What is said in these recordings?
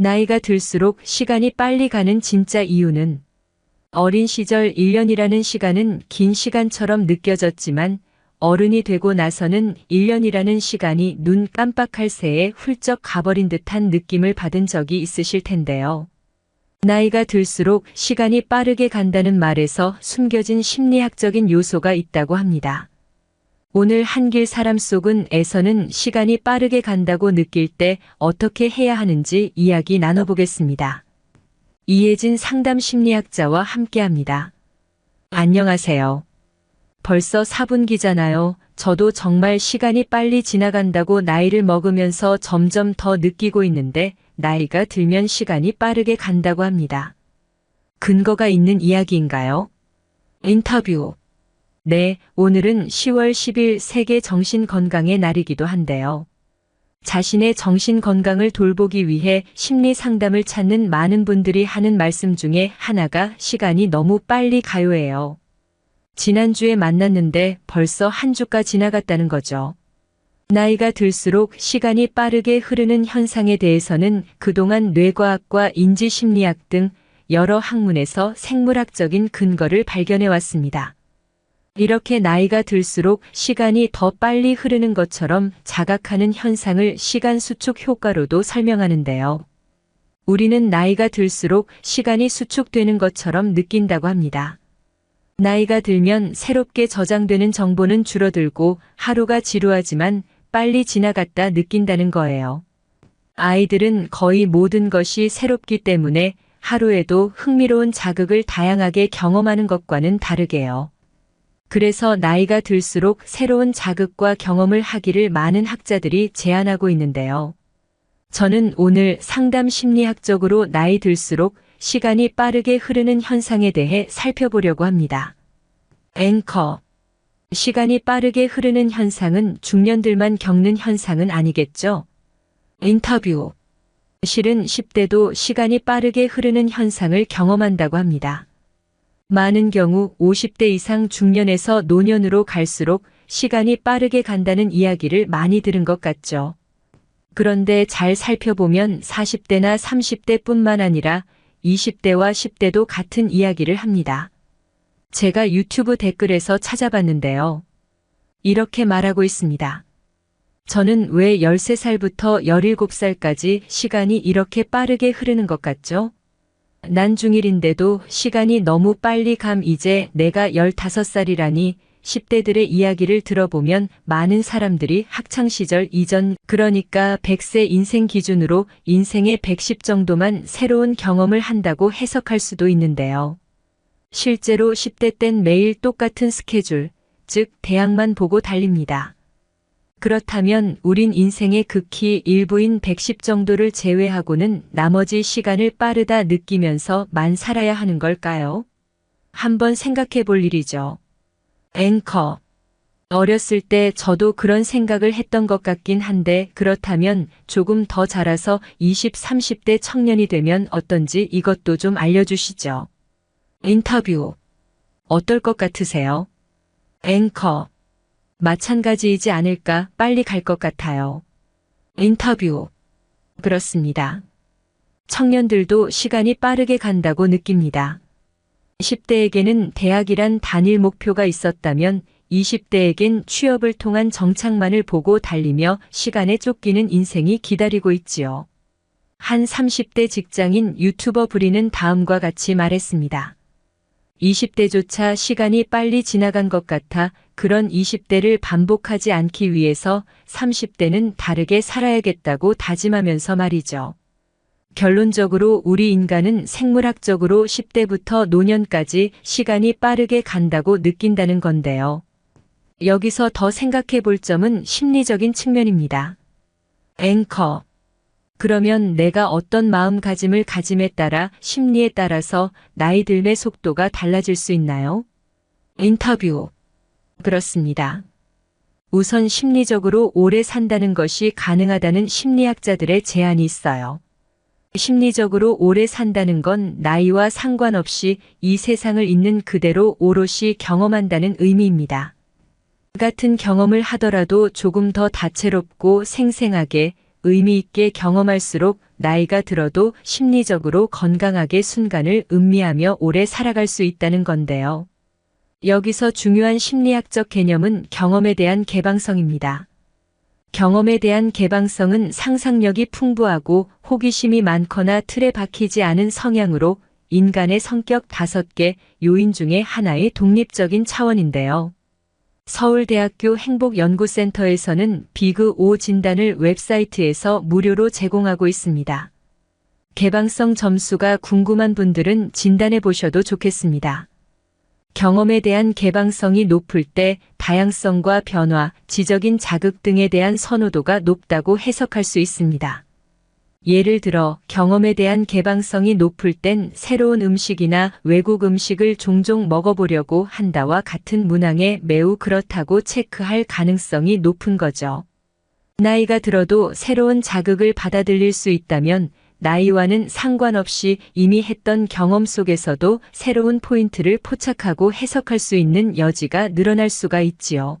나이가 들수록 시간이 빨리 가는 진짜 이유는 어린 시절 1년이라는 시간은 긴 시간처럼 느껴졌지만 어른이 되고 나서는 1년이라는 시간이 눈 깜빡할 새에 훌쩍 가버린 듯한 느낌을 받은 적이 있으실 텐데요. 나이가 들수록 시간이 빠르게 간다는 말에서 숨겨진 심리학적인 요소가 있다고 합니다. 오늘 한길 사람 속은 에서는 시간이 빠르게 간다고 느낄 때 어떻게 해야 하는지 이야기 나눠보겠습니다. 이혜진 상담 심리학자와 함께 합니다. 안녕하세요. 벌써 4분기잖아요. 저도 정말 시간이 빨리 지나간다고 나이를 먹으면서 점점 더 느끼고 있는데 나이가 들면 시간이 빠르게 간다고 합니다. 근거가 있는 이야기인가요? 인터뷰. 네, 오늘은 10월 10일 세계 정신건강의 날이기도 한데요. 자신의 정신 건강을 돌보기 위해 심리 상담을 찾는 많은 분들이 하는 말씀 중에 하나가 시간이 너무 빨리 가요예요. 지난주에 만났는데 벌써 한 주가 지나갔다는 거죠. 나이가 들수록 시간이 빠르게 흐르는 현상에 대해서는 그동안 뇌과학과 인지심리학 등 여러 학문에서 생물학적인 근거를 발견해 왔습니다. 이렇게 나이가 들수록 시간이 더 빨리 흐르는 것처럼 자각하는 현상을 시간 수축 효과로도 설명하는데요. 우리는 나이가 들수록 시간이 수축되는 것처럼 느낀다고 합니다. 나이가 들면 새롭게 저장되는 정보는 줄어들고 하루가 지루하지만 빨리 지나갔다 느낀다는 거예요. 아이들은 거의 모든 것이 새롭기 때문에 하루에도 흥미로운 자극을 다양하게 경험하는 것과는 다르게요. 그래서 나이가 들수록 새로운 자극과 경험을 하기를 많은 학자들이 제안하고 있는데요. 저는 오늘 상담 심리학적으로 나이 들수록 시간이 빠르게 흐르는 현상에 대해 살펴보려고 합니다. 앵커. 시간이 빠르게 흐르는 현상은 중년들만 겪는 현상은 아니겠죠? 인터뷰. 실은 10대도 시간이 빠르게 흐르는 현상을 경험한다고 합니다. 많은 경우 50대 이상 중년에서 노년으로 갈수록 시간이 빠르게 간다는 이야기를 많이 들은 것 같죠. 그런데 잘 살펴보면 40대나 30대 뿐만 아니라 20대와 10대도 같은 이야기를 합니다. 제가 유튜브 댓글에서 찾아봤는데요. 이렇게 말하고 있습니다. 저는 왜 13살부터 17살까지 시간이 이렇게 빠르게 흐르는 것 같죠? 난 중1인데도 시간이 너무 빨리 감 이제 내가 15살이라니 10대들의 이야기를 들어보면 많은 사람들이 학창시절 이전 그러니까 100세 인생 기준으로 인생의 110 정도만 새로운 경험을 한다고 해석할 수도 있는데요. 실제로 10대 땐 매일 똑같은 스케줄, 즉 대학만 보고 달립니다. 그렇다면 우린 인생의 극히 일부인 110 정도를 제외하고는 나머지 시간을 빠르다 느끼면서 만 살아야 하는 걸까요? 한번 생각해 볼 일이죠. 앵커. 어렸을 때 저도 그런 생각을 했던 것 같긴 한데 그렇다면 조금 더 자라서 20, 30대 청년이 되면 어떤지 이것도 좀 알려주시죠. 인터뷰. 어떨 것 같으세요? 앵커. 마찬가지이지 않을까 빨리 갈 것 같아요. 인터뷰. 그렇습니다. 청년들도 시간이 빠르게 간다고 느낍니다. 10대에게는 대학이란 단일 목표가 있었다면 20대에겐 취업을 통한 정착만을 보고 달리며 시간에 쫓기는 인생이 기다리고 있지요. 한 30대 직장인 유튜버 부리는 다음과 같이 말했습니다. 20대조차 시간이 빨리 지나간 것 같아 그런 20대를 반복하지 않기 위해서 30대는 다르게 살아야겠다고 다짐하면서 말이죠. 결론적으로 우리 인간은 생물학적으로 10대부터 노년까지 시간이 빠르게 간다고 느낀다는 건데요. 여기서 더 생각해 볼 점은 심리적인 측면입니다. 앵커. 그러면 내가 어떤 마음가짐을 가짐에 따라 심리에 따라서 나이 들매 속도가 달라질 수 있나요? 인터뷰. 그렇습니다. 우선 심리적으로 오래 산다는 것이 가능하다는 심리학자들의 제안이 있어요. 심리적으로 오래 산다는 건 나이와 상관없이 이 세상을 있는 그대로 오롯이 경험한다는 의미입니다. 같은 경험을 하더라도 조금 더 다채롭고 생생하게 의미 있게 경험할수록 나이가 들어도 심리적으로 건강하게 순간을 음미하며 오래 살아갈 수 있다는 건데요. 여기서 중요한 심리학적 개념은 경험에 대한 개방성입니다. 경험에 대한 개방성은 상상력이 풍부하고 호기심이 많거나 틀에 박히지 않은 성향으로 인간의 성격 다섯 개 요인 중에 하나의 독립적인 차원인데요. 서울대학교 행복연구센터에서는 비그 5 진단을 웹사이트에서 무료로 제공하고 있습니다. 개방성 점수가 궁금한 분들은 진단해 보셔도 좋겠습니다. 경험에 대한 개방성이 높을 때 다양성과 변화, 지적인 자극 등에 대한 선호도가 높다고 해석할 수 있습니다. 예를 들어 경험에 대한 개방성이 높을 땐 새로운 음식이나 외국 음식을 종종 먹어보려고 한다와 같은 문항에 매우 그렇다고 체크할 가능성이 높은 거죠. 나이가 들어도 새로운 자극을 받아들일 수 있다면 나이와는 상관없이 이미 했던 경험 속에서도 새로운 포인트를 포착하고 해석할 수 있는 여지가 늘어날 수가 있지요.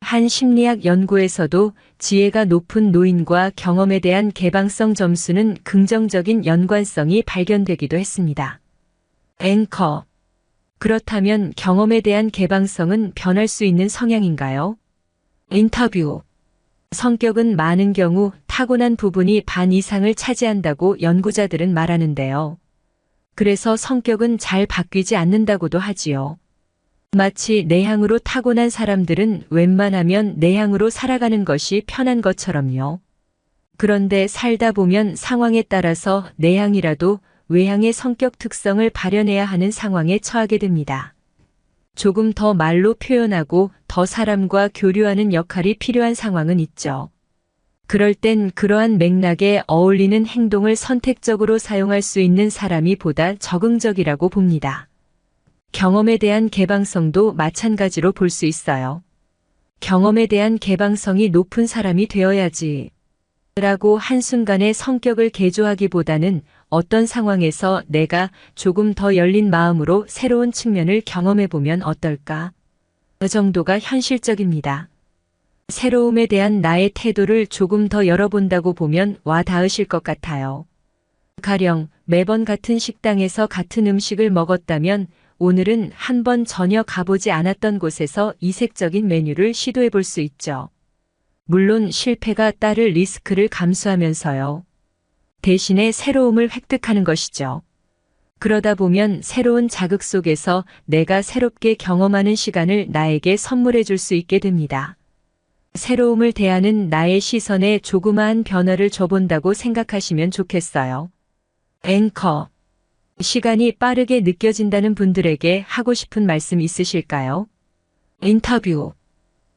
한 심리학 연구에서도 지혜가 높은 노인과 경험에 대한 개방성 점수는 긍정적인 연관성이 발견되기도 했습니다. 앵커. 그렇다면 경험에 대한 개방성은 변할 수 있는 성향인가요? 인터뷰. 성격은 많은 경우 타고난 부분이 반 이상을 차지한다고 연구자들은 말하는데요. 그래서 성격은 잘 바뀌지 않는다고도 하지요. 마치 내향으로 타고난 사람들은 웬만하면 내향으로 살아가는 것이 편한 것처럼요. 그런데 살다 보면 상황에 따라서 내향이라도 외향의 성격 특성을 발현해야 하는 상황에 처하게 됩니다. 조금 더 말로 표현하고 더 사람과 교류하는 역할이 필요한 상황은 있죠. 그럴 땐 그러한 맥락에 어울리는 행동을 선택적으로 사용할 수 있는 사람이 보다 적응적이라고 봅니다. 경험에 대한 개방성도 마찬가지로 볼 수 있어요. 경험에 대한 개방성이 높은 사람이 되어야지. 라고 한순간에 성격을 개조하기보다는 어떤 상황에서 내가 조금 더 열린 마음으로 새로운 측면을 경험해 보면 어떨까? 그 정도가 현실적입니다. 새로움에 대한 나의 태도를 조금 더 열어본다고 보면 와 닿으실 것 같아요. 가령 매번 같은 식당에서 같은 음식을 먹었다면 오늘은 한 번 전혀 가보지 않았던 곳에서 이색적인 메뉴를 시도해 볼 수 있죠. 물론 실패가 따를 리스크를 감수하면서요. 대신에 새로움을 획득하는 것이죠. 그러다 보면 새로운 자극 속에서 내가 새롭게 경험하는 시간을 나에게 선물해 줄 수 있게 됩니다. 새로움을 대하는 나의 시선에 조그마한 변화를 줘본다고 생각하시면 좋겠어요. 앵커. 시간이 빠르게 느껴진다는 분들에게 하고 싶은 말씀 있으실까요? 인터뷰.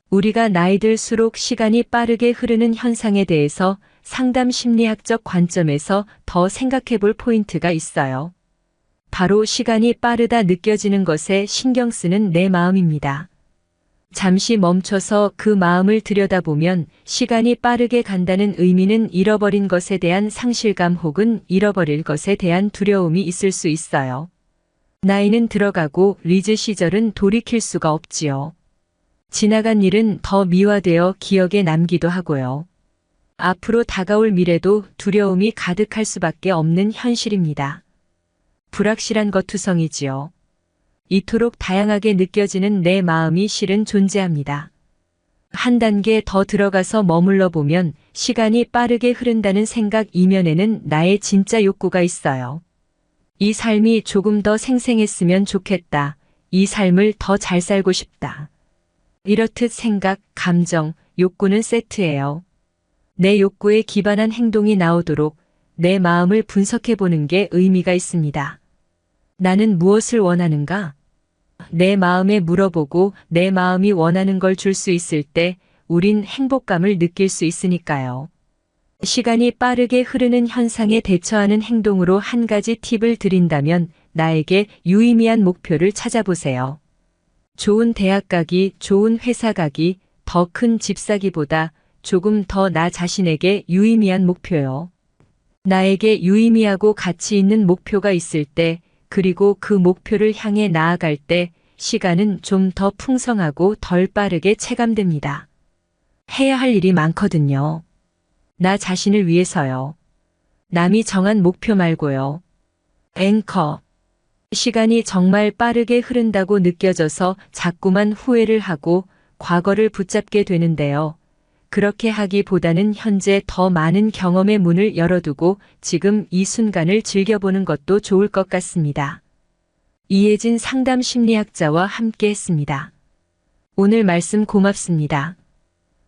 우리가 나이 들수록 시간이 빠르게 흐르는 현상에 대해서 상담 심리학적 관점에서 더 생각해 볼 포인트가 있어요. 바로 시간이 빠르다 느껴지는 것에 신경 쓰는 내 마음입니다. 잠시 멈춰서 그 마음을 들여다보면 시간이 빠르게 간다는 의미는 잃어버린 것에 대한 상실감 혹은 잃어버릴 것에 대한 두려움이 있을 수 있어요. 나이는 들어가고 리즈 시절은 돌이킬 수가 없지요. 지나간 일은 더 미화되어 기억에 남기도 하고요. 앞으로 다가올 미래도 두려움이 가득할 수밖에 없는 현실입니다. 불확실한 것 투성이지요. 이토록 다양하게 느껴지는 내 마음이 실은 존재합니다. 한 단계 더 들어가서 머물러 보면 시간이 빠르게 흐른다는 생각 이면에는 나의 진짜 욕구가 있어요. 이 삶이 조금 더 생생했으면 좋겠다. 이 삶을 더 잘 살고 싶다. 이렇듯 생각, 감정, 욕구는 세트예요. 내 욕구에 기반한 행동이 나오도록 내 마음을 분석해 보는 게 의미가 있습니다. 나는 무엇을 원하는가? 내 마음에 물어보고 내 마음이 원하는 걸 줄 수 있을 때 우린 행복감을 느낄 수 있으니까요. 시간이 빠르게 흐르는 현상에 대처하는 행동으로 한 가지 팁을 드린다면 나에게 유의미한 목표를 찾아보세요. 좋은 대학 가기, 좋은 회사 가기, 더 큰 집 사기보다 조금 더 나 자신에게 유의미한 목표요. 나에게 유의미하고 가치 있는 목표가 있을 때, 그리고 그 목표를 향해 나아갈 때, 시간은 좀 더 풍성하고 덜 빠르게 체감됩니다. 해야 할 일이 많거든요. 나 자신을 위해서요. 남이 정한 목표 말고요. 앵커. 시간이 정말 빠르게 흐른다고 느껴져서 자꾸만 후회를 하고 과거를 붙잡게 되는데요. 그렇게 하기보다는 현재 더 많은 경험의 문을 열어두고 지금 이 순간을 즐겨보는 것도 좋을 것 같습니다. 이혜진 상담 심리학자와 함께 했습니다. 오늘 말씀 고맙습니다.